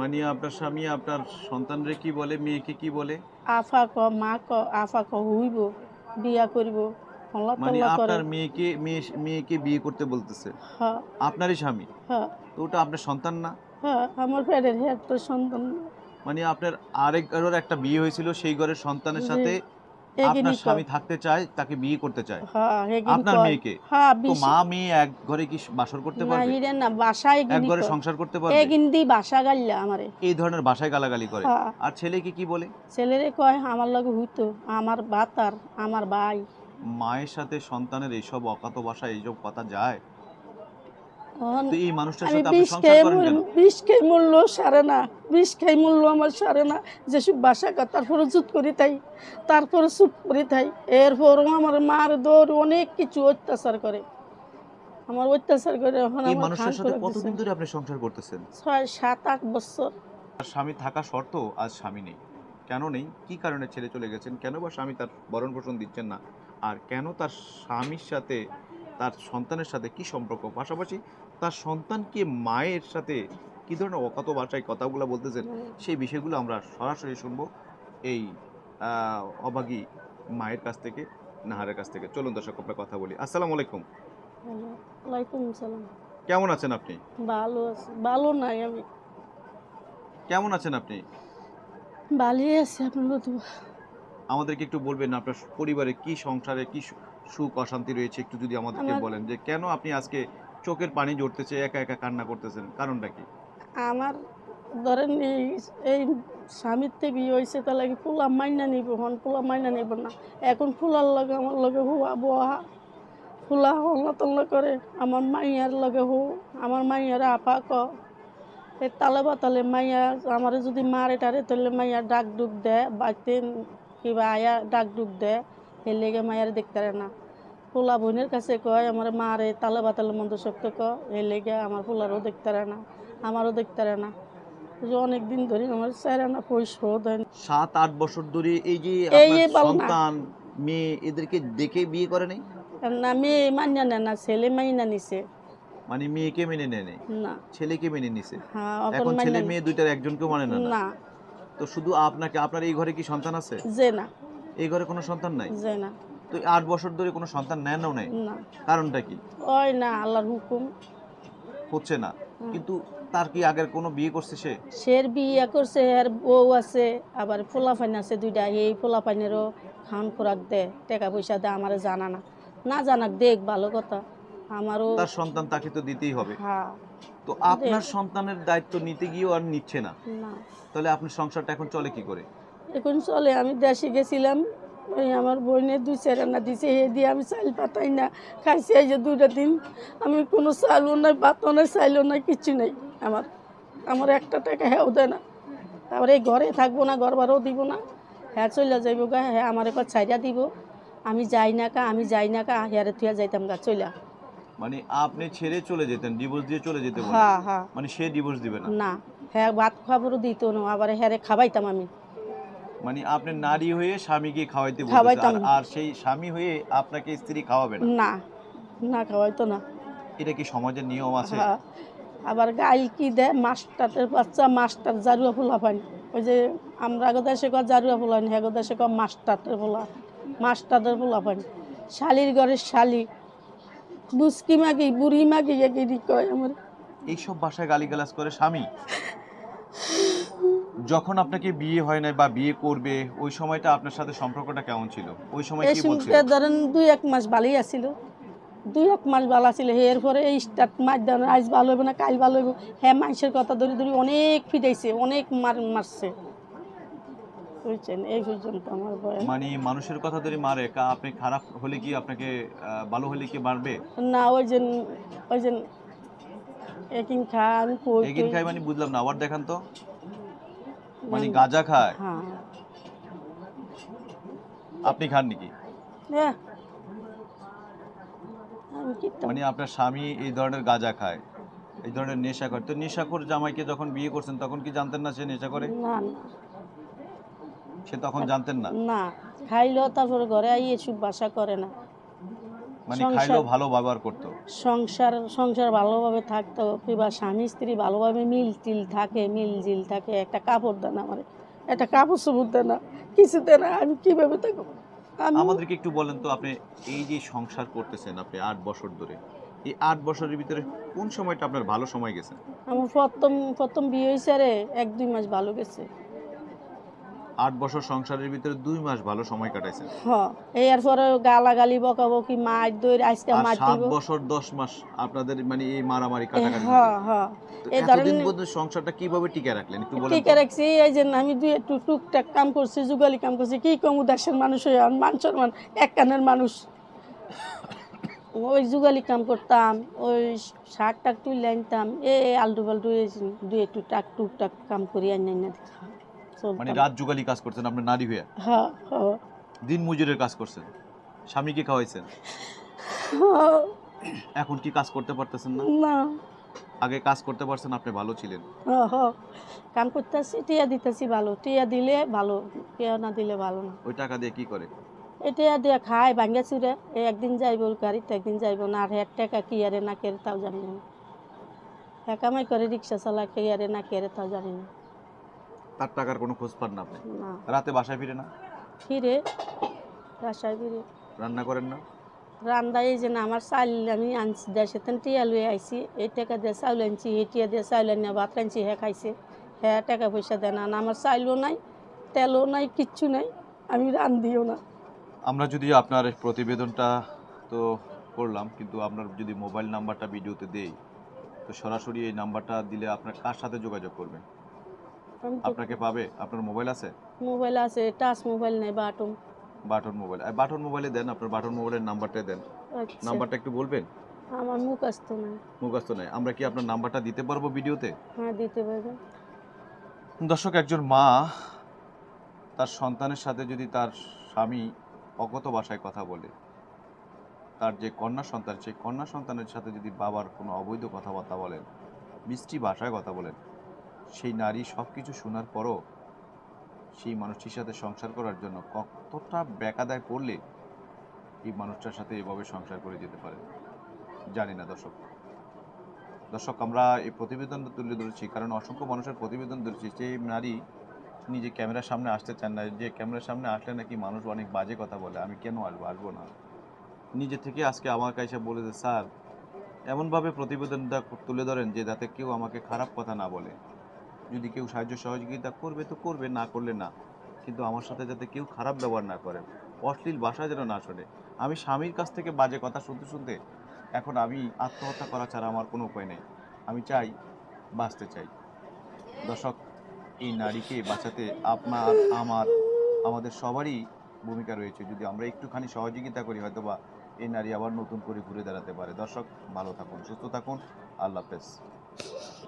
মানে আপনার স্বামী আপনার সন্তানরে কি বলে মেয়েকে কি বলে? আফা ক মা ক আফা ক হইব বিয়া করিব মানে আপনার মেয়েকে মেয়ে মেয়েকে বিয়ে করতে বলতেছে। হ্যাঁ আপনারই স্বামী? হ্যাঁ তো ওটা আপনার সন্তান না? হ্যাঁ আমার পেটের হেড তো সন্তান। মানে আপনার আরেক ঘরের একটা বিয়ে হয়েছিল সেই ঘরের সন্তানের সাথে আপনার স্বামী থাকতে চায় তাকে বিয়ে করতে চায়। হ্যাঁ আপনার মেয়েকে? হ্যাঁ তো মা মেয়ে এক ঘরে কি বাসর করতে পারবে? না বাসা এক ঘরে সংসার করতে পারবে? এগিন দি বাসা গাইলা আমারে। এই ধরনের ভাষায় গালাগালি করে। হ্যাঁ। আর ছেলেকে কি বলে? ছেলেরে কয় আমার লগে হইতো আমার বাতার আমার ভাই। মায়ের সাথে সন্তানের এইসব অকাত ভাষায় এইসব কথা যায়? এই মানুষটার সাথে আপনি সংসার করেন কেন? বিষ খেয়ে মূল্য সারে না। বিষ খেয়ে মূল্য আমার সারে না। যেসব বাসা কর তারপরে জুত করি তাই। তারপরে চুপ করি তাই। এরপরও আমার মার অনেক কিছু অত্যাচার করে। আমার অত্যাচার করে এখন এই মানুষটার সাথে কতদিন ধরে আপনি সংসার করতেছেন? ছয় সাত আট বছর। স্বামী থাকা সত্ত্বেও আজ স্বামী নেই। কেন নেই? কি কারণে ছেড়ে চলে গেছেন? কেন বা স্বামী তার ভরণ পোষণ দিচ্ছেন না? আর কেন তার স্বামীর সাথে তার সন্তানের সাথে কি সম্পর্ক? পাশাপাশি তার সন্তানকে মায়ের সাথে কি ধরনের অকাত ভাষায় কথাগুলো বলতেছেন সেই বিষয়গুলো আমরা সরাসরি শুনব এই অভাগী মায়ের কাছ থেকে নাহারের কাছ থেকে। চলুন দর্শক আমরা কথা বলি। আসসালামু আলাইকুম। ওয়ালাইকুম সালাম কেমন আছেন আপনি? ভালো আছে ভালো নাই আমি। কেমন আছেন আপনি? ভালোই আছি আপনার তো আমাদেরকে একটু বলবেন আপনার পরিবারে কি সংসারে কি সুখ অশান্তি রয়েছে? একটু যদি আমাদেরকে বলেন যে কেন আপনি আজকে চোখের পানি জড়তেছে, একা একা কান্না করতেছেন, কারণটা কি? আমার ধরেন এই এই থেকে বিয়ে হয়েছে, তাহলে কি ফুলা মাইনা নিব, হন ফুলা মাইনা নিব না। এখন ফুলার লগে আমার লগে হুয়া বহা ফুলা হল্লা করে, আমার মাইয়ার লগে হু, আমার মাইয়ার আপা ক। তালে বাতালে মাইয়া আমার যদি মারে টারে, তাহলে মাইয়া ডাক ডুক দেয় বাড়িতে কিবা আয়া ডাক ডুক দেয়, এর লেগে মাইয়ার দেখতে না। ফুলা বোনের কাছে কয় আমার মারে তালে বাতালে মন্দ শক্ত ক লেগে আমার ফুলারও দেখতে না আমারও দেখতে না। যে অনেক দিন ধরে আমার চার আনা পয়সা দেয় সাত আট বছর ধরে এই যে। সন্তান মেয়ে এদেরকে দেখে বিয়ে করে নেই? না মেয়ে মান্য নেয় না ছেলে মাইনা নিছে। মানে মেয়েকে মেনে নেয় নেই? না। ছেলেকে মেনে নিছে? হ্যাঁ এখন ছেলে মেয়ে দুইটার একজনকেও মানে না না। না। তো শুধু আপনাকে আপনার এই ঘরে কি সন্তান আছে? যে না। এই ঘরে কোনো সন্তান নাই? যে না। তো আট বছর ধরে কোনো সন্তান নেনও নাই? না। কারণটা কি? ওই না আল্লাহর হুকুম। হচ্ছে না। কিন্তু তার কি আগের কোনো বিয়ে করছে সে? সের বিয়ে করছে আর বউ আছে আবার পোলা পাইন আছে দুইটা। এই পোলা পাইনেরও খান খোরাক দে টাকা পয়সা দে আমার জানা না। না জানাক দেখ ভালো কথা। আমারও তার সন্তান তাকে তো দিতেই হবে। হ্যাঁ। তো আপনার সন্তানের দায়িত্ব নিতে গিয়েও আর নিচ্ছে না। না। তাহলে আপনার সংসারটা এখন চলে কি করে? এখন চলে আমি দেশে গেছিলাম ওই আমার বোনের দুই চার আনা দিছে হে দিয়ে আমি চাইল পাতাই না। খাইছি এই যে দুইটা দিন। আমি কোনো চালও নাই ভাতও নাই চাইলও নাই কিচ্ছু নেই আমার। আমার একটা টাকা হ্যাঁ দেয় না। তারপরে এই ঘরে থাকব না ঘর ভাড়াও দিব না। হ্যাঁ চলে যাইব গা হ্যাঁ আমার একবার ছাইরা দিব। আমি যাই না কা আমি যাই না কা হ্যারে থুয়া যাইতাম গা চইলা। মানে আপনি ছেড়ে চলে যেতেন ডিভোর্স দিয়ে চলে যেতে হ্যাঁ হ্যাঁ। মানে সে ডিভোর্স দিবে না? না হ্যাঁ ভাত খাবারও দিত না আবার হ্যারে খাবাইতাম আমি। মানে আপনি নারী হয়ে স্বামীকে খাওয়াইতে বলতেছে খাওয়াইতাম। আর- সেই স্বামী হয়ে আপনাকে স্ত্রী খাওয়াবে না? না না খাওয়াইতো না। এটা কি সমাজের নিয়ম আছে? হ্যাঁ। আবার গাইল কি দেয়? মাস্টারের বাচ্চা মাস্টার জারুয়া ফুলা পান ওই যে আমরা দেশে কয় জারুয়া ফুলান হ্যাঁ দেশে কয় মাস্টারের ফুলা মাস্টারের ফুলা পান শালির ঘরের শালি। বুসকি মাগি বুড়ি মাগি এগিয়ে কয় আমার? এইসব ভাষায় গালিগালাজ করে স্বামী? যখন আপনাকে বিয়ে হয় নাই বা বিয়ে করবে ওই সময়টা আপনার সাথে সম্পর্কটা কেমন ছিল? ওই সময় কি বলছিল ধরেন দুই এক মাস ভালোই আছিল। দুই এক মাস ভালো আছিল। এর পরে এই স্টার্ট মাস দেন আজ ভালো হইব না কাল ভালো হইব। হ্যাঁ মানুষের কথা ধরে ধরে অনেক ফিটাইছে অনেক মার মারছে। বুঝছেন? এই পর্যন্ত আমার বয়স। মানে মানুষের কথা ধরে মারে কা আপনি খারাপ হলে কি আপনাকে ভালো হলে কি মারবে? না ওই যে ওই যে একিন খান কই এগিন টই- খায় মানে বুঝলাম না আবার দেখান তো। মানে গাঁজা খায়। হ্যাঁ। আপনি খান নাকি? মানে আপনার স্বামী এই ধরনের গাঁজা খায় এই ধরনের নেশা করে। তো নেশাখোর জামাইকে যখন বিয়ে করছেন তখন কি জানতেন না সে নেশা করে? না সে তখন জানতেন না? না খাইলেও তারপরে ঘরে আইয়ে এসব বাসা করে না। মানে সংসার- ভালো ব্যবহার করতো। সংসার সংসার ভালোভাবে থাকতো কিংবা স্বামী স্ত্রী ভালোভাবে মিল টিল থাকে মিল জিল থাকে একটা কাপড় দেন আমার একটা কাপড় চুপুর দেন না কিছু দেন আমি কীভাবে থাকব আমাদেরকে একটু বলেন তো আপনি এই যে সংসার করতেছেন আপনি আট বছর ধরে এই আট বছরের ভিতরে কোন সময়টা আপনার ভালো সময় গেছে? আমার প্রথম প্রথম বিয়ে হয়েছে রে এক দুই মাস ভালো গেছে। আট বছর সংসারের ভিতরে দুই মাস ভালো সময় কাটাইছেন। হ এর পরে গালাগালি বকাবকি মাছ দই আজকে বছর দশ মাস আপনাদের মানে এই মারামারি কাটাকাটি হ হ। তো এই এতদিন ধরনের- পর্যন্ত সংসারটা কীভাবে টিকে রাখলেন? একটু বলেন তো? রাখছি এই যে আমি দুই একটু টুকটাক কাম করছি যুগালি কাম করছি কি কমু দেশের মানুষ হয়ে আর মান সম্মান এক কানের মানুষ। ওই যুগালি কাম করতাম ওই শাক টাক তুলে আনতাম এ আলটু পাল্টু দুই একটু টাক টুকটাক কাম করি আনি আনি মানে রাত যুগালি কাজ করছেন আপনি নারী হয়ে। হ্যাঁ হ্যাঁ। দিন মজুরের কাজ করছেন। স্বামীকে খাওয়াইছেন। হ্যাঁ, এখন কি কাজ করতে পারতেছেন না? না। আগে কাজ করতে পারছেন আপনি ভালো ছিলেন। হ্যাঁ। কাম করতেছি টিয়া দিতেছি ভালো। টিয়া দিলে ভালো টিয়া না দিলে ভালো না। ওই টাকা দিয়ে কি করে? এটা দিয়ে খায় ভাঙ্গা চুরে। এই একদিন যাইব গাড়িতে একদিন যাইব না। আর হের টাকা কি আরে না কেরে তাও জানি না। হ্যাঁ কামাই করে রিক্সা চালা কে আরে না কেরে তাও জানি না। তার টাকার কোনো খোঁজ পান না আপনি? না। রাতে বাসায় ফিরে না? ফিরে বাসায় ফিরে। রান্না করেন না? রান্না এই যে না আমার চাল আমি আনছি দেশে তেন টিয়া লুয়ে আইছি এই টাকা দিয়ে চাউল আনছি এই টিয়া দিয়ে চাউল আনি ভাত আনছি হ্যাঁ খাইছে হ্যাঁ টাকা পয়সা দেয় না। আমার চাইলও নাই তেলও নাই কিচ্ছু নাই আমি রান্ধিও না। আমরা যদি আপনার প্রতিবেদনটা তো করলাম কিন্তু আপনার যদি মোবাইল নাম্বারটা ভিডিওতে দেই তো সরাসরি এই নাম্বারটা দিলে আপনার কার সাথে যোগাযোগ করবেন? আপনাকে পাবে? আপনার মোবাইল আছে? মোবাইল আছে টাচ মোবাইল নেই বাটন। Button mobile. আর বাটন মোবাইলে দেন আপনার বাটন মোবাইলের নাম্বারটা দেন। আচ্ছা। নাম্বারটা একটু বলবেন? আমার মুখ আসতো না মুখস্থ নাই। আমরা কি আপনার নাম্বারটা দিতে পারব ভিডিওতে? হ্যাঁ দিতে পারবেন। দর্শক একজন মা তার সন্তানের সাথে যদি তার স্বামী অগত ভাষায় কথা বলে তার যে কন্যা সন্তান সেই কন্যা সন্তানের সাথে যদি বাবার কোনো অবৈধ কথাবার্তা বলেন মিষ্টি ভাষায় কথা বলেন সেই নারী সব কিছু শোনার পরও সেই মানুষটির সাথে সংসার করার জন্য কতটা বেকাদায় পড়লে এই মানুষটার সাথে এভাবে সংসার করে যেতে পারে, জানি না দর্শক। দর্শক, আমরা এই প্রতিবেদনটা তুলে ধরেছি, কারণ অসংখ্য মানুষের প্রতিবেদন ধরেছি সেই নারী নিজে ক্যামেরার সামনে আসতে চান না, যে ক্যামেরার সামনে আসলে নাকি মানুষ অনেক বাজে কথা বলে, আমি কেন আসব আসব না? নিজে থেকে আজকে আমার কাছে বলে যে, স্যার, এমনভাবে প্রতিবেদনটা তুলে ধরেন যে যাতে কেউ আমাকে খারাপ কথা না বলে। যদি কেউ সাহায্য সহযোগিতা করবে তো করবে, না করলে না। কিন্তু আমার সাথে যাতে কেউ খারাপ ব্যবহার না করে, অশ্লীল ভাষা যেন না শোনে। আমি স্বামীর কাছ থেকে বাজে কথা শুনতে শুনতে এখন আমি আত্মহত্যা করা ছাড়া আমার কোনো উপায় নেই। আমি চাই, বাঁচতে চাই। দর্শক, এই নারীকে বাঁচাতে আপনার, আমার, আমাদের সবারই ভূমিকা রয়েছে। যদি আমরা একটুখানি সহযোগিতা করি হয়তো বা এই নারী আবার নতুন করে ঘুরে দাঁড়াতে পারে। দর্শক, ভালো থাকুন, সুস্থ থাকুন। আল্লাহ হাফেজ।